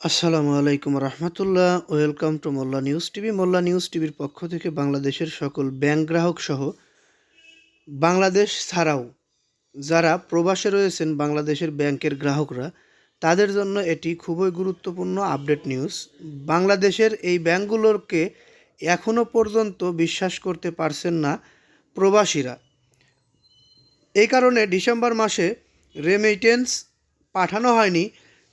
আসসালামু আলাইকুম রহমতুল্লাহ। Welcome to Molla news TV. Molla news টিভির পক্ষ থেকে বাংলাদেশের সকল ব্যাংক গ্রাহক সহ বাংলাদেশ ছাড়াও যারা প্রবাসে রয়েছেন বাংলাদেশের ব্যাংকের গ্রাহকরা, তাদের জন্য এটি খুবই গুরুত্বপূর্ণ আপডেট নিউজ। বাংলাদেশের এই ব্যাংকগুলোকে এখনও পর্যন্ত বিশ্বাস করতে পারছেন না প্রবাসীরা। এই কারণে ডিসেম্বর মাসে রেমিটেন্স পাঠানো হয়নি।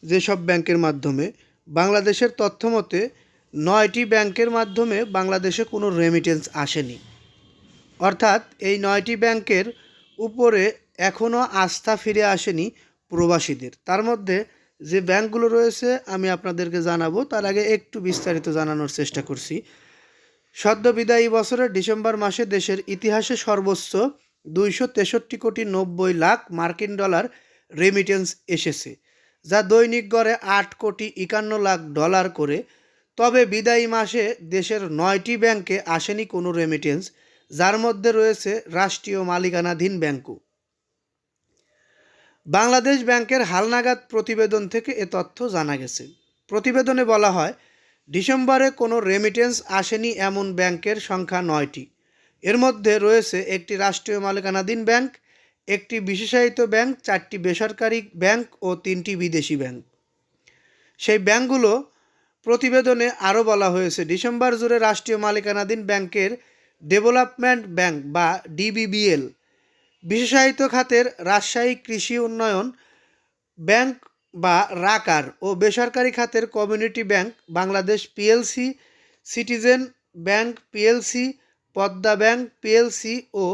যেসব ব্যাংকের মাধ্যমে, বাংলাদেশের তথ্য মতে নয়টি ব্যাংকের মাধ্যমে বাংলাদেশে কোনো রেমিটেন্স আসেনি। অর্থাৎ, এই নয়টি ব্যাংকের উপরে এখনও আস্থা ফিরে আসেনি প্রবাসীদের। তার মধ্যে যে ব্যাংকগুলো রয়েছে, আমি আপনাদেরকে জানাব, তার আগে একটু বিস্তারিত জানানোর চেষ্টা করছি। সদ্য বিদায়ী বছরের ডিসেম্বর মাসে দেশের ইতিহাসে সর্বোচ্চ দুইশো তেষট্টি কোটি নব্বই লাখ মার্কিন ডলার রেমিটেন্স এসেছে। যা দৈনিক গড়ে আট কোটি একান্ন লাখ ডলার করে, তবে বিদায়ী মাসে দেশের নয়টি ব্যাংকে আসেনি কোনো রেমিটেন্স যার মধ্যে রয়েছে রাষ্ট্রীয় মালিকানাধীন ব্যাংকও। বাংলাদেশ ব্যাংকের হালনাগাদ প্রতিবেদন থেকে এ তথ্য জানা গেছে। প্রতিবেদনে বলা হয়, ডিসেম্বরে কোনো রেমিটেন্স আসেনি এমন ব্যাংকের সংখ্যা নয়টি। এর মধ্যে রয়েছে একটি রাষ্ট্রীয় মালিকানাধীন ব্যাংক একটি বিশেষায়িত ব্যাংক, চারটি বেসরকারি ব্যাংক ও তিনটি বিদেশি ব্যাংক। সেই ব্যাংকগুলো প্রতিবেদনে আরও বলা হয়েছে, ডিসেম্বর জুড়ে রাষ্ট্রীয় মালিকানাধীন ব্যাংকের ডেভেলপমেন্ট ব্যাংক বা ডিবিবিএল, বিশেষায়িত খাতের রাজশাহী কৃষি উন্নয়ন ব্যাংক বা রাকার ও বেসরকারি খাতের Community Bank, Bangladesh PLC, Citizen Bank PLC, Padma Bank PLC ও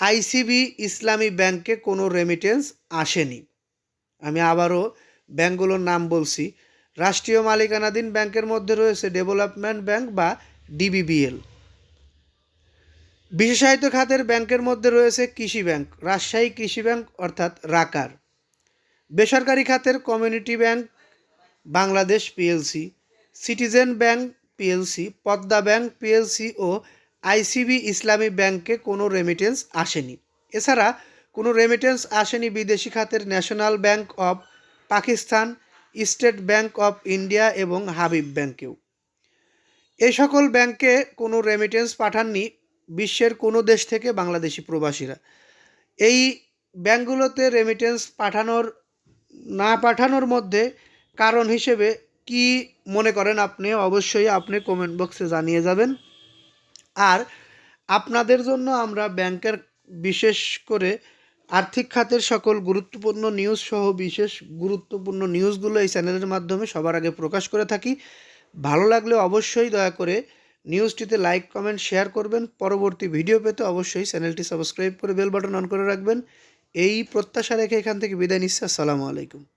আইসিবি ইসলামী ব্যাংকে কোনো রেমিটেন্স আসেনি। আমি আবারও ব্যাংকগুলোর নাম বলছি। রাষ্ট্রীয় মালিকানাধীন ব্যাংকের মধ্যে রয়েছে ডেভেলপমেন্ট ব্যাংক বা ডিবিবিএল বিশেষায়িত খাতের ব্যাংকের মধ্যে রয়েছে কৃষি ব্যাংক, রাজশাহী কৃষি ব্যাংক অর্থাৎ রাকার। বেসরকারি খাতের Community Bank Bangladesh PLC Citizen Bank PLC Padma Bank PLC ও আইসিবি ইসলামী ব্যাংকে কোনো রেমিটেন্স আসেনি। এছাড়া কোনো রেমিটেন্স আসেনি বিদেশি খাতের National Bank of Pakistan State Bank of India এবং হাবিব ব্যাংকেও এই সকল ব্যাংকে কোনো রেমিটেন্স পাঠাননি বিশ্বের কোনো দেশ থেকে বাংলাদেশি প্রবাসীরা। এই ব্যাংকগুলোতে রেমিটেন্স পাঠানোর, না পাঠানোর মধ্যে কারণ হিসেবে কি মনে করেন আপনি? অবশ্যই আপনি কমেন্ট বক্সে জানিয়ে যাবেন। আর আপনাদের জন্য আমরা ব্যাংকের বিশেষ করে আর্থিক খাতের সকল গুরুত্বপূর্ণ নিউজ সহ বিশেষ গুরুত্বপূর্ণ নিউজগুলো এই চ্যানেলের মাধ্যমে সবার আগে প্রকাশ করে থাকি। ভালো লাগলে অবশ্যই দয়া করে নিউজটিতে লাইক কমেন্ট শেয়ার করবেন। পরবর্তী ভিডিও পেতে অবশ্যই চ্যানেলটি সাবস্ক্রাইব করে বেল বাটন অন করে রাখবেন। এই প্রত্যাশা রেখে এখান থেকে বিদায় নিচ্ছে। আসসালামু আলাইকুম।